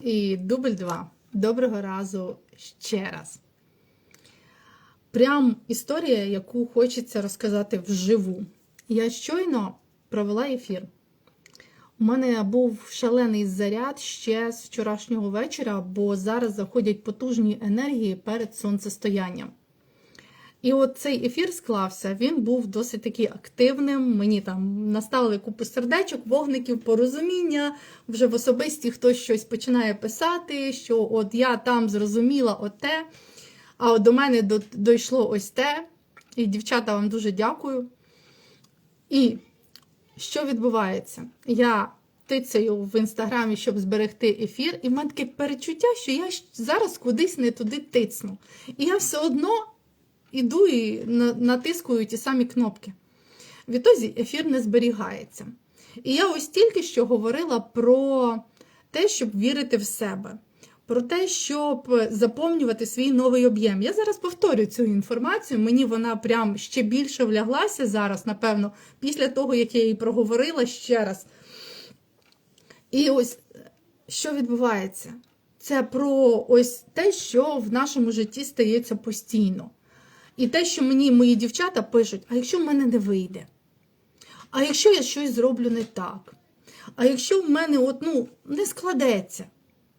І дубль 2. Доброго разу ще раз. Прям історія, яку хочеться розказати вживу. Я щойно провела ефір. У мене був шалений заряд ще з вчорашнього вечора, бо зараз заходять потужні енергії перед сонцестоянням. І от цей ефір склався, він був досить таки активним. Мені там наставили купу сердечок, вогників, порозуміння. Вже в особисті хтось щось починає писати, що от я там зрозуміла оте, а от до мене дійшло ось те. І дівчата вам дуже дякую. І що відбувається? Я тицяю в інстаграмі, щоб зберегти ефір, і в мене таке перечуття, що я зараз кудись не туди тицну. І я все одно іду і натискую ті самі кнопки. Відтоді ефір не зберігається. І я ось тільки що говорила про те, щоб вірити в себе, про те, щоб заповнювати свій новий об'єм. Я зараз повторю цю інформацію, мені вона прям ще більше вляглася зараз, напевно, після того, як я її проговорила ще раз. І ось що відбувається? Це про ось те, що в нашому житті стається постійно. І те, що мені мої дівчата пишуть, а якщо в мене не вийде? А якщо я щось зроблю не так? А якщо в мене от, ну, не складеться?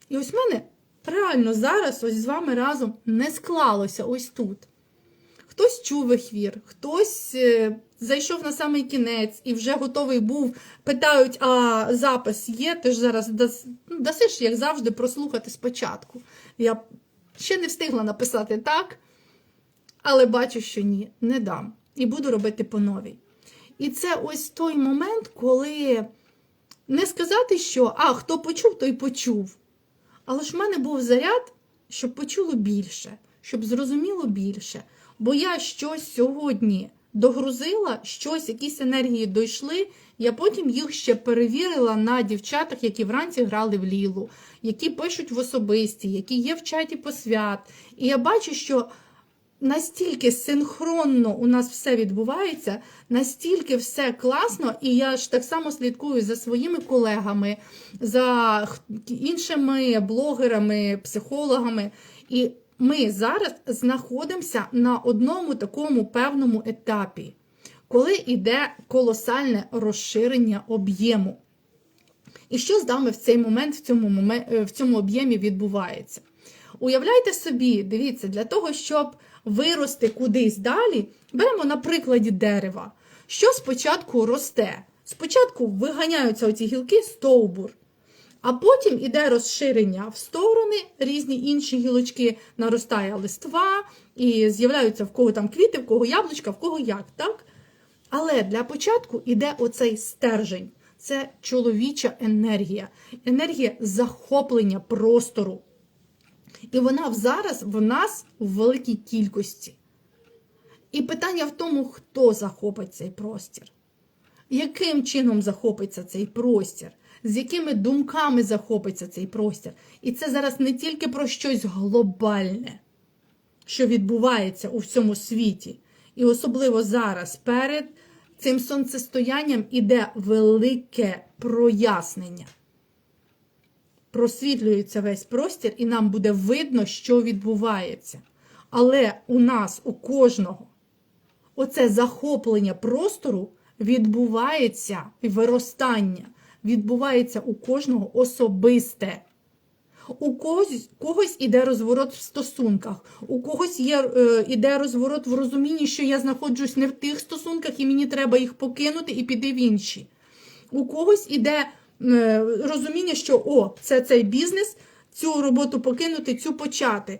І ось в мене реально зараз ось з вами разом не склалося ось тут. Хтось чув ехвір, хтось е, зайшов на самий кінець і вже готовий був. Питають, а запис є, ти ж зараз ну, дасиш, як завжди, прослухати спочатку. Я ще не встигла написати так, але бачу, що ні, не дам. І буду робити по новій. І це ось той момент, коли не сказати, що а, хто почув, той почув. Але ж в мене був заряд, щоб почуло більше, щоб зрозуміло більше. Бо я щось сьогодні догрузила, щось, якісь енергії дійшли. Я потім їх ще перевірила на дівчатах, які вранці грали в лілу, які пишуть в особисті, які є в чаті посвят. І я бачу, що настільки синхронно у нас все відбувається, настільки все класно, і я ж так само слідкую за своїми колегами, за іншими блогерами, психологами. І ми зараз знаходимося на одному такому певному етапі, коли йде колосальне розширення об'єму. І що з нами в цей момент, в цьому, в цьому об'ємі відбувається? Уявляйте собі, дивіться, для того, щоб вирости кудись далі, беремо на прикладі дерева. Що спочатку росте? Спочатку виганяються оці гілки стовбур, а потім іде розширення в сторони, різні інші гілочки, наростає листва, і з'являються в кого там квіти, в кого яблучка, в кого як, так? Але для початку іде оцей стержень. Це чоловіча енергія, енергія захоплення простору. І вона зараз в нас в великій кількості. І питання в тому, хто захопить цей простір, яким чином захопиться цей простір, з якими думками захопиться цей простір. І це зараз не тільки про щось глобальне, що відбувається у всьому світі. І особливо зараз перед цим сонцестоянням іде велике прояснення просвітлюється весь простір, і нам буде видно, що відбувається. Але у нас, у кожного, оце захоплення простору відбувається виростання, відбувається у кожного особисте. У когось, когось іде розворот в стосунках, у когось є, е, іде розворот в розумінні, що я знаходжусь не в тих стосунках, і мені треба їх покинути і піти в інші. У когось іде розуміння, що о, це цей бізнес, цю роботу покинути, цю почати.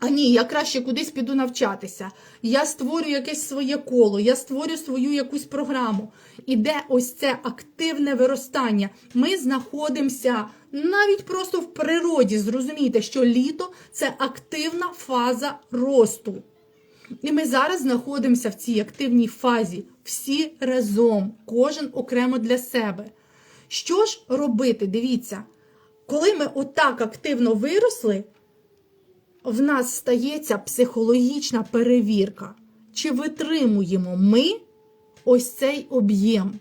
А ні, я краще кудись піду навчатися. Я створю якесь своє коло, я створю свою якусь програму. Іде ось це активне виростання. Ми знаходимося навіть просто в природі. Зрозумійте, що літо це активна фаза росту. І ми зараз знаходимося в цій активній фазі, всі разом, кожен окремо для себе. Що ж робити? Дивіться, коли ми отак активно виросли, в нас стається психологічна перевірка, чи витримуємо ми ось цей об'єм,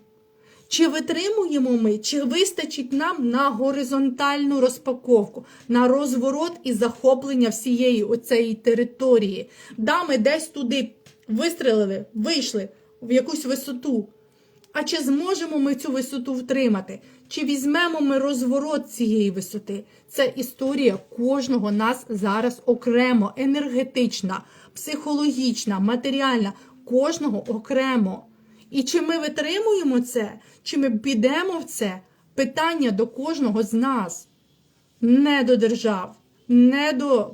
Чи витримуємо ми, чи вистачить нам на горизонтальну розпаковку, на розворот і захоплення всієї оцеї території? Да, ми десь туди вистрелили, вийшли в якусь висоту. А чи зможемо ми цю висоту втримати? Чи візьмемо ми розворот цієї висоти? Це історія кожного нас зараз окремо, енергетична, психологічна, матеріальна, кожного окремо. І чи ми витримуємо це, чи ми підемо в це? Питання до кожного з нас, не до держав, не до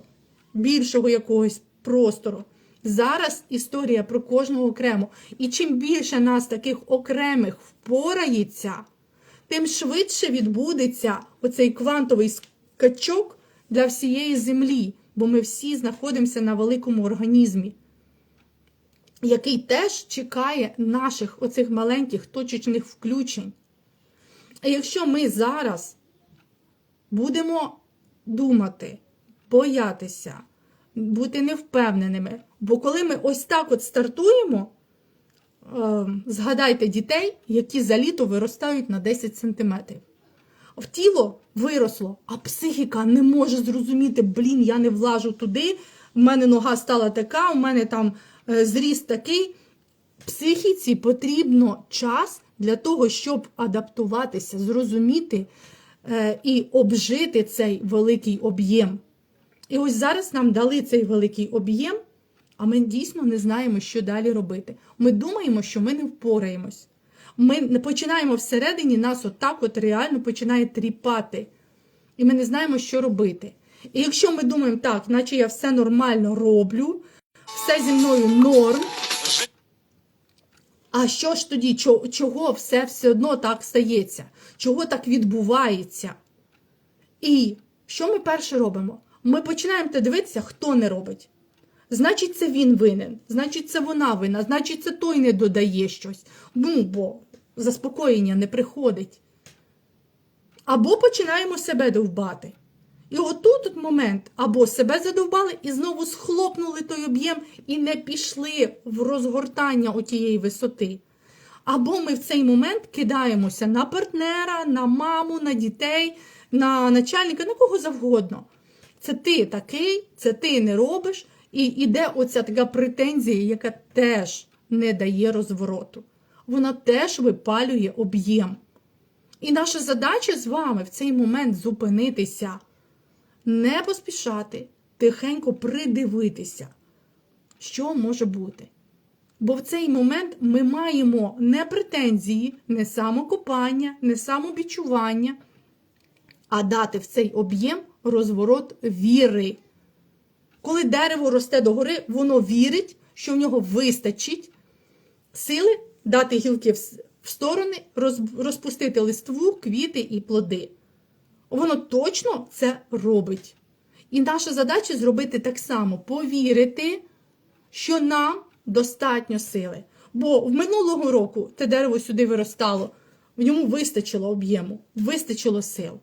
більшого якогось простору. Зараз історія про кожного окремо. І чим більше нас таких окремих впорається, тим швидше відбудеться оцей квантовий скачок для всієї землі, бо ми всі знаходимося на великому організмі, який теж чекає наших оцих маленьких точечних включень. А якщо ми зараз будемо думати, боятися, бути невпевненими, бо коли ми ось так от стартуємо, е, згадайте дітей, які за літо виростають на 10 сантиметрів. В тіло виросло, а психіка не може зрозуміти, блін, я не влажу туди, в мене нога стала така, у мене там е, зріст такий. Психіці потрібно час для того, щоб адаптуватися, зрозуміти е, і обжити цей великий об'єм. І ось зараз нам дали цей великий об'єм, а ми дійсно не знаємо, що далі робити. Ми думаємо, що ми не впораємось. Ми починаємо всередині, нас отак от реально починає тріпати. І ми не знаємо, що робити. І якщо ми думаємо, так, наче я все нормально роблю, все зі мною норм. А що ж тоді, чого, все все одно так стається? Чого так відбувається? І що ми перше робимо? Ми починаємо дивитися, хто не робить. Значить, це він винен, значить, це вона винна, значить, це той не додає щось. Ну, бо заспокоєння не приходить. Або починаємо себе довбати. І отут от момент або себе задовбали і знову схлопнули той об'єм і не пішли в розгортання отієї висоти. Або ми в цей момент кидаємося на партнера, на маму, на дітей, на начальника, на кого завгодно. Це ти такий, це ти не робиш, і йде оця така претензія, яка теж не дає розвороту. Вона теж випалює об'єм. І наша задача з вами в цей момент зупинитися, не поспішати, тихенько придивитися, що може бути. Бо в цей момент ми маємо не претензії, не самокопання, не самобічування, а дати в цей об'єм розворот віри. Коли дерево росте догори, воно вірить, що в нього вистачить сили дати гілки в сторони, розпустити листву, квіти і плоди. Воно точно це робить. І наша задача зробити так само: повірити, що нам достатньо сили. Бо в минулого року те дерево сюди виростало, в ньому вистачило об'єму, вистачило сил.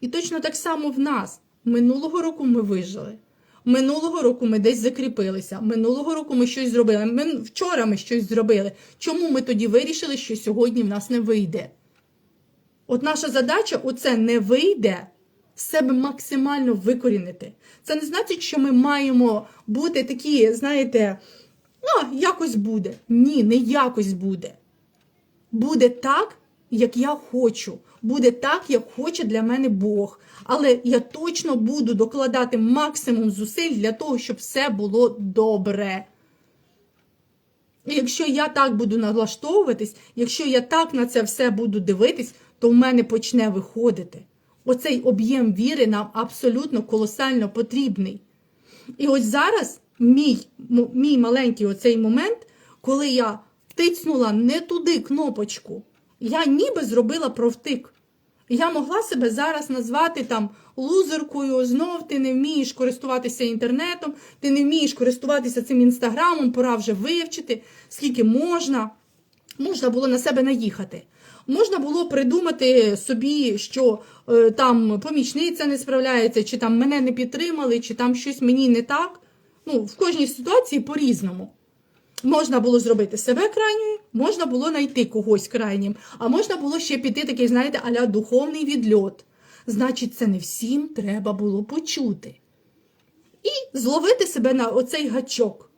І точно так само в нас. Минулого року ми вижили. Минулого року ми десь закріпилися. Минулого року ми щось зробили. Ми, вчора ми щось зробили. Чому ми тоді вирішили, що сьогодні в нас не вийде? От наша задача оце не вийде в себе максимально викорінити. Це не значить, що ми маємо бути такі, знаєте, ну, якось буде. Ні, не якось буде. Буде так, як я хочу. Буде так, як хоче для мене Бог. Але я точно буду докладати максимум зусиль для того, щоб все було добре. І якщо я так буду налаштовуватись, якщо я так на це все буду дивитись, то в мене почне виходити. Оцей об'єм віри нам абсолютно колосально потрібний. І ось зараз мій мій маленький оцей момент, коли я тицнула не туди кнопочку, я ніби зробила провтик. Я могла себе зараз назвати там лузеркою, знов ти не вмієш користуватися інтернетом, ти не вмієш користуватися цим інстаграмом, пора вже вивчити, скільки можна. Можна було на себе наїхати. Можна було придумати собі, що е, там помічниця не справляється, чи там мене не підтримали, чи там щось мені не так. Ну, в кожній ситуації по-різному. Можна було зробити себе крайньою, можна було знайти когось крайнім, а можна було ще піти такий, знаєте, аля духовний відльот. Значить, це не всім треба було почути. І зловити себе на оцей гачок.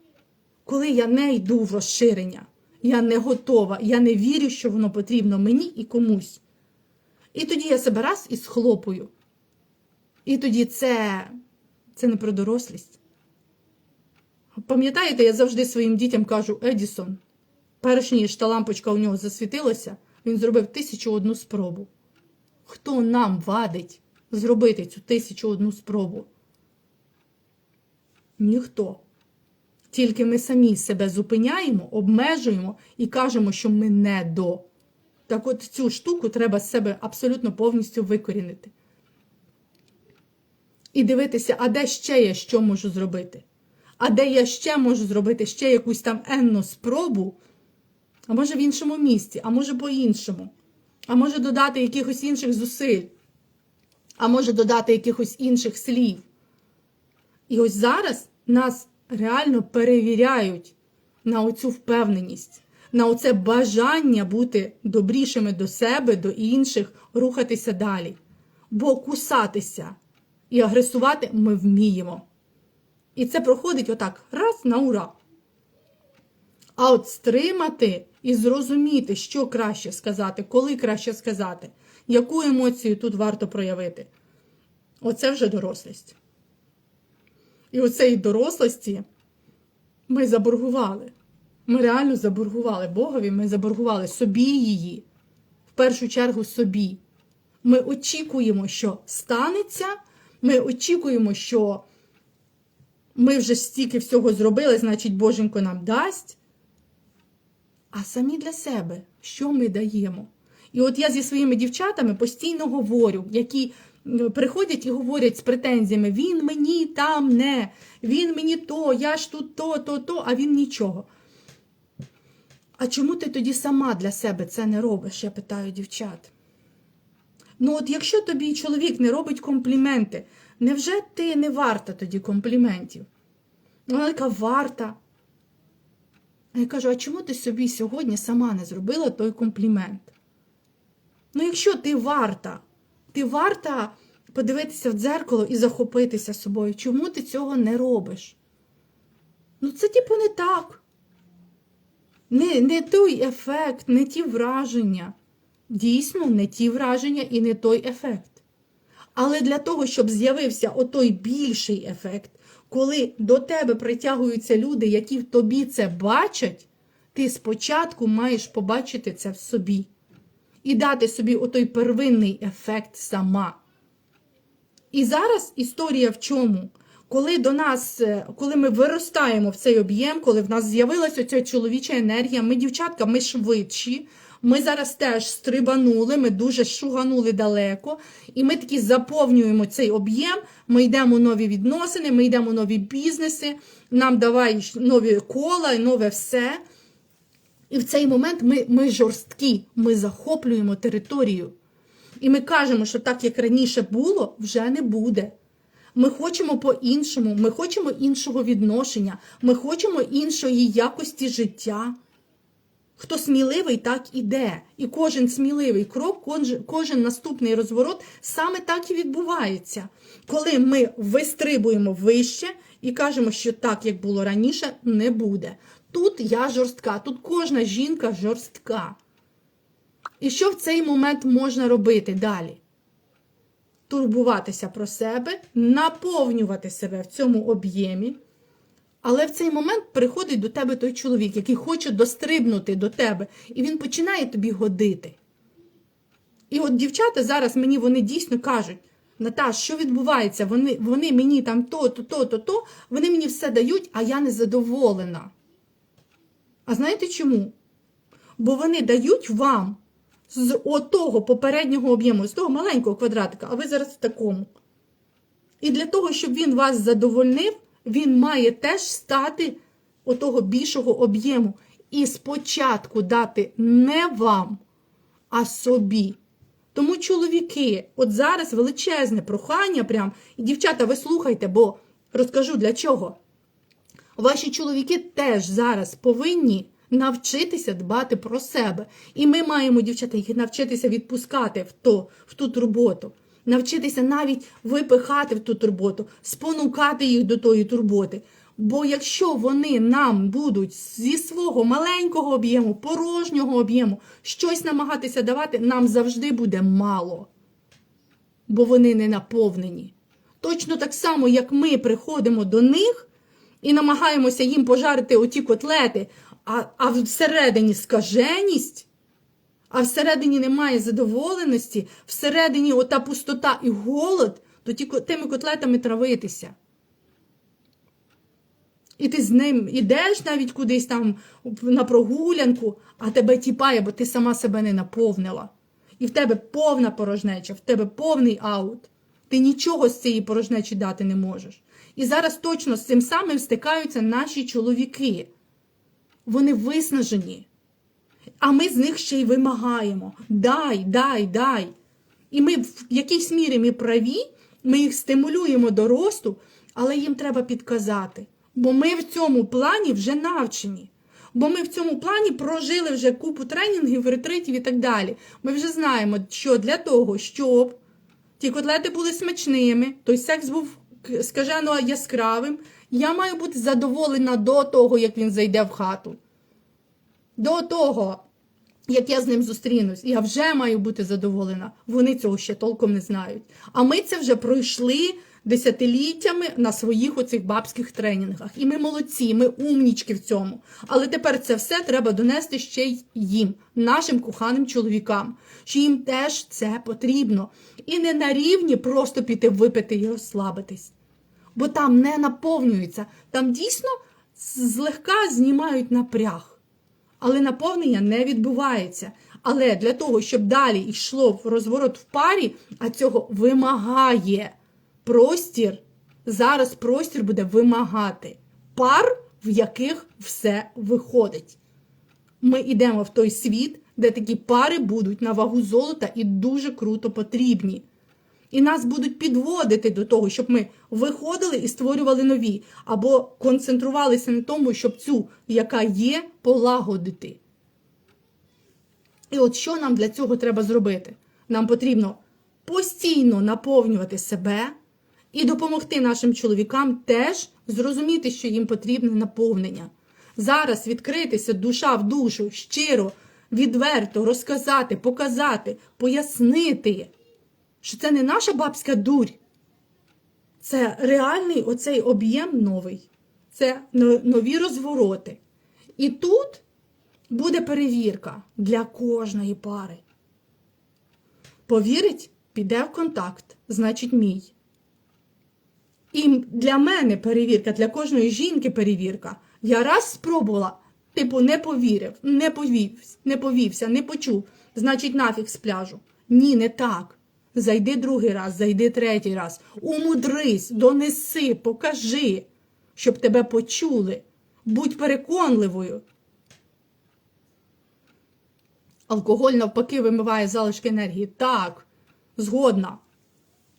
Коли я не йду в розширення, я не готова, я не вірю, що воно потрібно мені і комусь. І тоді я себе раз і схлопую. І тоді це, це не про дорослість. Пам'ятаєте, я завжди своїм дітям кажу, Едісон, перш ніж та лампочка у нього засвітилася, він зробив тисячу одну спробу. Хто нам вадить зробити цю тисячу одну спробу? Ніхто. Тільки ми самі себе зупиняємо, обмежуємо і кажемо, що ми не до. Так от цю штуку треба з себе абсолютно повністю викорінити. І дивитися, а де ще я що можу зробити? А де я ще можу зробити ще якусь там енну спробу, а може в іншому місці, а може по-іншому, а може додати якихось інших зусиль, а може додати якихось інших слів. І ось зараз нас реально перевіряють на оцю впевненість, на оце бажання бути добрішими до себе, до інших, рухатися далі. Бо кусатися і агресувати ми вміємо. І це проходить отак раз на ура. А от стримати і зрозуміти, що краще сказати, коли краще сказати, яку емоцію тут варто проявити. Оце вже дорослість. І оцеї дорослості ми заборгували. Ми реально заборгували Богові, ми заборгували собі її, в першу чергу собі. Ми очікуємо, що станеться, ми очікуємо, що ми вже стільки всього зробили, значить, Боженько нам дасть. А самі для себе, що ми даємо? І от я зі своїми дівчатами постійно говорю, які приходять і говорять з претензіями: він мені там не, він мені то, я ж тут то, то, то, а він нічого. А чому ти тоді сама для себе це не робиш? Я питаю дівчат. Ну, от якщо тобі чоловік не робить компліменти, невже ти не варта тоді компліментів? Вона така варта. Я кажу: а чому ти собі сьогодні сама не зробила той комплімент? Ну, якщо ти варта, ти варта подивитися в дзеркало і захопитися собою. Чому ти цього не робиш? Ну, це, типу, не так. Не, не той ефект, не ті враження. Дійсно, не ті враження і не той ефект. Але для того, щоб з'явився отой більший ефект, коли до тебе притягуються люди, які в тобі це бачать, ти спочатку маєш побачити це в собі. І дати собі отой первинний ефект сама. І зараз історія в чому? Коли до нас, е, коли ми виростаємо в цей об'єм, коли в нас з'явилася ця чоловіча енергія, ми, дівчатка, ми швидші, ми зараз теж стрибанули, ми дуже шуганули далеко, і ми такі заповнюємо цей об'єм, ми йдемо в нові відносини, ми йдемо в нові бізнеси, нам давай нові кола, нове все. І в цей момент ми, ми жорсткі, ми захоплюємо територію. І ми кажемо, що так, як раніше було, вже не буде. Ми хочемо по-іншому, ми хочемо іншого відношення, ми хочемо іншої якості життя. Хто сміливий, так іде. І кожен сміливий крок, кожен, наступний розворот саме так і відбувається. Коли ми вистрибуємо вище і кажемо, що так, як було раніше, не буде. Тут я жорстка, тут кожна жінка жорстка. І що в цей момент можна робити далі? Турбуватися про себе, наповнювати себе в цьому об'ємі. Але в цей момент приходить до тебе той чоловік, який хоче дострибнути до тебе, і він починає тобі годити. І от дівчата зараз мені вони дійсно кажуть: Наташ, що відбувається? Вони вони мені там то, то, то, то, то, вони мені все дають, а я не задоволена. А знаєте чому? Бо вони дають вам з отого попереднього об'єму, з того маленького квадратика, а ви зараз в такому. І для того, щоб він вас задовольнив, він має теж стати отого більшого об'єму. І спочатку дати не вам, а собі. Тому, чоловіки, от зараз величезне прохання, прям, і дівчата, ви слухайте, бо розкажу для чого. Ваші чоловіки теж зараз повинні навчитися дбати про себе. І ми маємо, дівчата, їх навчитися відпускати в, то, в ту турботу. Навчитися навіть випихати в ту турботу, спонукати їх до тої турботи. Бо якщо вони нам будуть зі свого маленького об'єму, порожнього об'єму щось намагатися давати, нам завжди буде мало. Бо вони не наповнені. Точно так само, як ми приходимо до них і намагаємося їм пожарити оті котлети, а, а всередині скаженість, а всередині немає задоволеності, всередині ота пустота і голод, то ті, тими котлетами травитися. І ти з ним ідеш навіть кудись там на прогулянку, а тебе тіпає, бо ти сама себе не наповнила. І в тебе повна порожнеча, в тебе повний аут. Ти нічого з цієї порожнечі дати не можеш. І зараз точно з цим самим стикаються наші чоловіки. Вони виснажені. А ми з них ще й вимагаємо: дай, дай, дай. І ми в якійсь мірі ми праві, ми їх стимулюємо до росту, але їм треба підказати. Бо ми в цьому плані вже навчені. Бо ми в цьому плані прожили вже купу тренінгів, ретритів і так далі. Ми вже знаємо, що для того, щоб ті котлети були смачними, той секс був скажено яскравим, я маю бути задоволена до того, як він зайде в хату. До того, як я з ним зустрінусь, я вже маю бути задоволена. Вони цього ще толком не знають. А ми це вже пройшли десятиліттями на своїх оцих бабських тренінгах. І ми молодці, ми умнічки в цьому. Але тепер це все треба донести ще й їм, нашим коханим чоловікам, що їм теж це потрібно. І не на рівні просто піти випити і розслабитись. Бо там не наповнюється, там дійсно злегка знімають напряг. Але наповнення не відбувається. Але для того, щоб далі йшло в розворот в парі, а цього вимагає простір, зараз простір буде вимагати пар, в яких все виходить. Ми йдемо в той світ, де такі пари будуть на вагу золота і дуже круто потрібні. І нас будуть підводити до того, щоб ми виходили і створювали нові, або концентрувалися на тому, щоб цю, яка є, полагодити. І от що нам для цього треба зробити? Нам потрібно постійно наповнювати себе і допомогти нашим чоловікам теж зрозуміти, що їм потрібне наповнення. Зараз відкритися душа в душу, щиро, відверто розказати, показати, пояснити, що це не наша бабська дурь. Це реальний оцей об'єм новий, це нові розвороти. І тут буде перевірка для кожної пари. Повірить, піде в контакт, значить, мій. І для мене перевірка, для кожної жінки перевірка. Я раз спробувала, типу, не повірив, не повівся, не повівся, не почув. Значить, нафіг з пляжу. Ні, не так. Зайди другий раз, зайди третій раз. Умудрись, донеси, покажи, щоб тебе почули. Будь переконливою. Алкоголь, навпаки, вимиває залишки енергії. Так, згодна.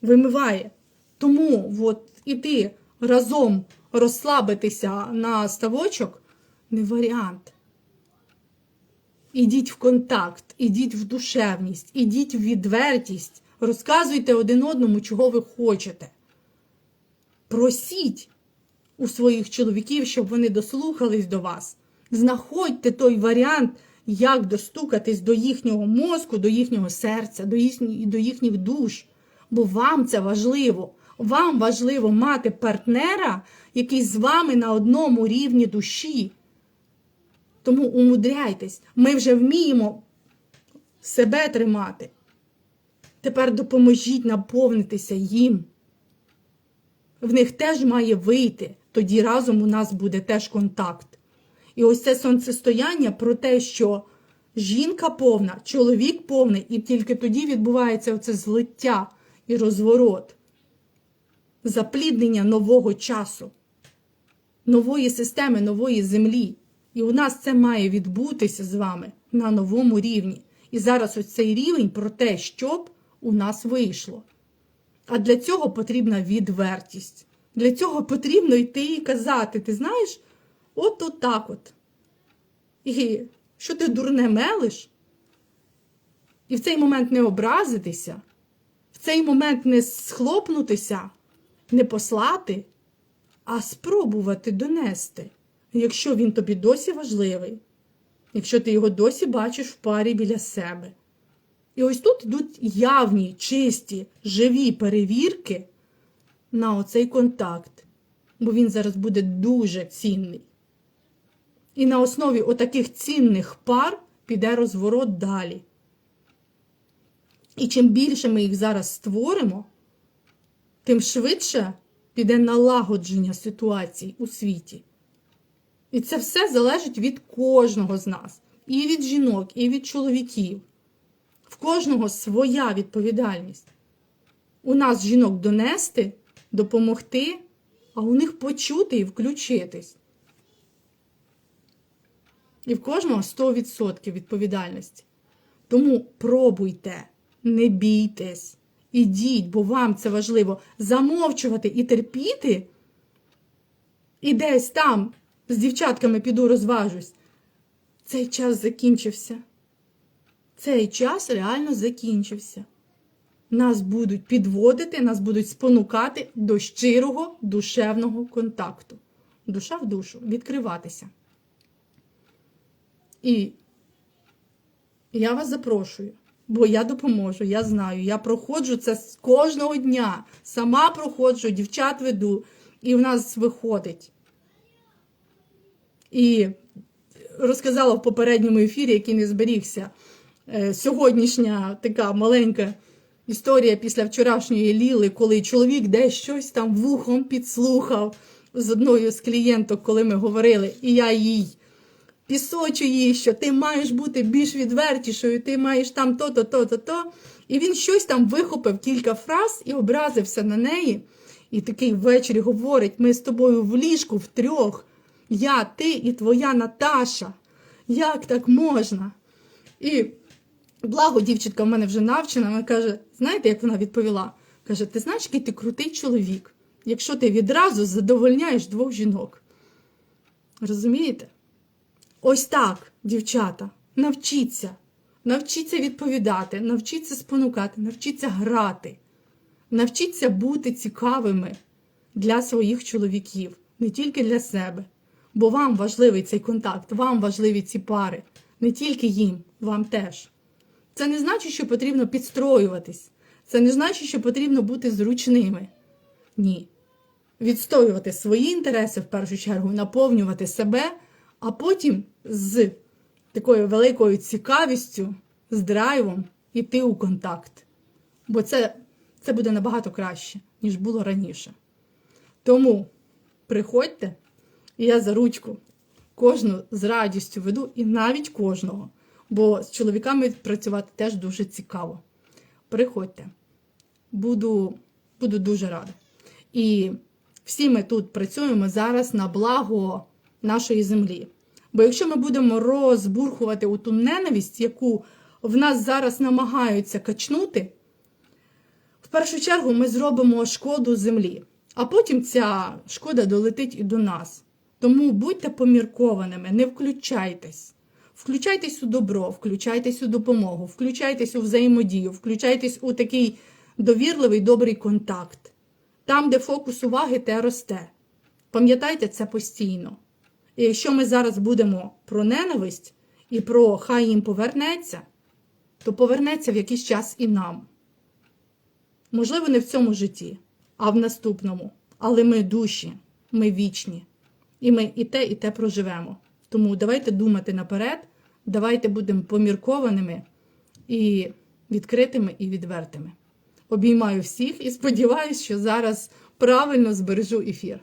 Вимиває. Тому от іти разом розслабитися на ставочок не варіант. Ідіть в контакт, ідіть в душевність, ідіть в відвертість, розказуйте один одному, чого ви хочете. Просіть у своїх чоловіків, щоб вони дослухались до вас. Знаходьте той варіант, як достукатись до їхнього мозку, до їхнього серця, до їхніх, до їхніх душ. Бо вам це важливо. Вам важливо мати партнера, який з вами на одному рівні душі. Тому умудряйтесь, ми вже вміємо себе тримати. Тепер допоможіть наповнитися їм. В них теж має вийти, тоді разом у нас буде теж контакт. І ось це сонцестояння про те, що жінка повна, чоловік повний, і тільки тоді відбувається оце злиття і розворот запліднення нового часу, нової системи, нової землі. І у нас це має відбутися з вами на новому рівні. І зараз ось цей рівень про те, щоб у нас вийшло. А для цього потрібна відвертість. Для цього потрібно йти і казати: ти знаєш, От так от. І що ти дурне мелиш? І в цей момент не образитися, в цей момент не схлопнутися, не послати, а спробувати донести, якщо він тобі досі важливий, якщо ти його досі бачиш в парі біля себе. І ось тут йдуть явні, чисті, живі перевірки на оцей контакт, бо він зараз буде дуже цінний. І на основі отаких цінних пар піде розворот далі. І чим більше ми їх зараз створимо, тим швидше піде налагодження ситуацій у світі. І це все залежить від кожного з нас. І від жінок, і від чоловіків. В кожного своя відповідальність. У нас жінок донести, допомогти, а у них почути і включитись. І в кожного 100% відповідальності. Тому пробуйте, не бійтесь, ідіть, бо вам це важливо. Замовчувати і терпіти. І десь там з дівчатками піду розважусь. Цей час закінчився. Цей час реально закінчився. Нас будуть підводити, нас будуть спонукати до щирого душевного контакту. Душа в душу, відкриватися. І я вас запрошую, бо я допоможу, я знаю, я проходжу це кожного дня. Сама проходжу, дівчат веду, і в нас виходить. І розказала в попередньому ефірі, який не зберігся, сьогоднішня така маленька історія після вчорашньої ліли, коли чоловік десь щось там вухом підслухав з одною з клієнток, коли ми говорили, і я їй пісочу їй, що ти маєш бути більш відвертішою, ти маєш там то-то, то-то, то. І він щось там вихопив кілька фраз і образився на неї. І такий ввечері говорить: ми з тобою в ліжку втрьох. Я, ти і твоя Наташа. Як так можна? І благо дівчинка в мене вже навчена, вона каже: знаєте, як вона відповіла? Каже: ти знаєш, який ти крутий чоловік, якщо ти відразу задовольняєш двох жінок. Розумієте? Ось так, дівчата, навчіться. Навчіться відповідати, навчіться спонукати, навчіться грати, навчіться бути цікавими для своїх чоловіків, не тільки для себе. Бо вам важливий цей контакт, вам важливі ці пари, не тільки їм, вам теж. Це не значить, що потрібно підстроюватись. Це не значить, що потрібно бути зручними. Ні. Відстоювати свої інтереси в першу чергу, наповнювати себе, а потім з такою великою цікавістю, з драйвом йти у контакт. Бо це, це буде набагато краще, ніж було раніше. Тому приходьте. І я за ручку кожну з радістю веду, і навіть кожного. Бо з чоловіками працювати теж дуже цікаво. Приходьте, буду, буду дуже рада. І всі ми тут працюємо зараз на благо нашої землі. Бо якщо ми будемо розбурхувати ту ненависть, яку в нас зараз намагаються качнути, в першу чергу ми зробимо шкоду землі, а потім ця шкода долетить і до нас. Тому будьте поміркованими, не включайтесь. Включайтесь у добро, включайтесь у допомогу, включайтесь у взаємодію, включайтесь у такий довірливий добрий контакт. Там, де фокус уваги, те росте. Пам'ятайте це постійно. І якщо ми зараз будемо про ненависть і про хай їм повернеться, то повернеться в якийсь час і нам. Можливо, не в цьому житті, а в наступному. Але ми душі, ми вічні. І ми і те, і те проживемо. Тому давайте думати наперед, давайте будемо поміркованими і відкритими і відвертими. Обіймаю всіх і сподіваюся, що зараз правильно збережу ефір.